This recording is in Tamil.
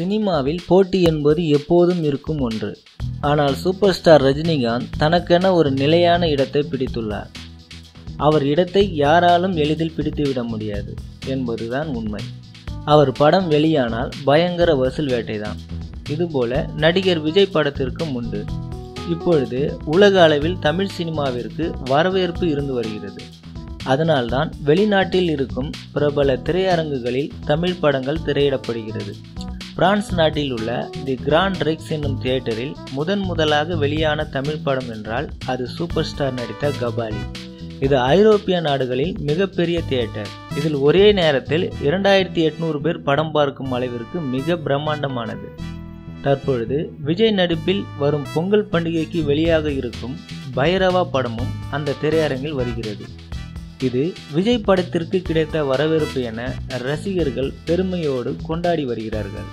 சினிமாவில் போட்டி என்பது எப்போதும் இருக்கும் ஒன்று. ஆனால் சூப்பர் ஸ்டார் ரஜினிகாந்த் தனக்கென ஒரு நிலையான இடத்தை பிடித்துள்ளார். அவர் இடத்தை யாராலும் எளிதில் பிடித்துவிட முடியாது என்பதுதான் உண்மை. அவர் படம் வெளியானால் பயங்கர வசூல் வேட்டைதான். இதுபோல நடிகர் விஜய் படத்திற்கும் உண்டு. இப்பொழுது உலக அளவில் தமிழ் சினிமாவிற்கு வரவேற்பு இருந்து வருகிறது. அதனால்தான் வெளிநாட்டில் இருக்கும் பிரபல திரையரங்குகளில் தமிழ் படங்கள் திரையிடப்படுகிறது. பிரான்ஸ் நாட்டில் உள்ள தி கிராண்ட் ரெக்ஸ் என்னும் தியேட்டரில் முதன் முதலாக வெளியான தமிழ் படம் என்றால் அது சூப்பர் ஸ்டார் நடித்த கபாலி. இது ஐரோப்பிய நாடுகளில் மிகப்பெரிய தியேட்டர். இதில் ஒரே நேரத்தில் இரண்டாயிரத்தி எட்நூறு பேர் படம் பார்க்கும் அளவிற்கு மிக பிரம்மாண்டமானது. தற்பொழுது விஜய் நடிப்பில் வரும் பொங்கல் பண்டிகைக்கு வெளியாக இருக்கும் பைரவா படமும் அந்த திரையரங்கில் வருகிறது. இது விஜய் படத்திற்கு கிடைத்த வரவேற்பு என ரசிகர்கள் பெருமையோடு கொண்டாடி வருகிறார்கள்.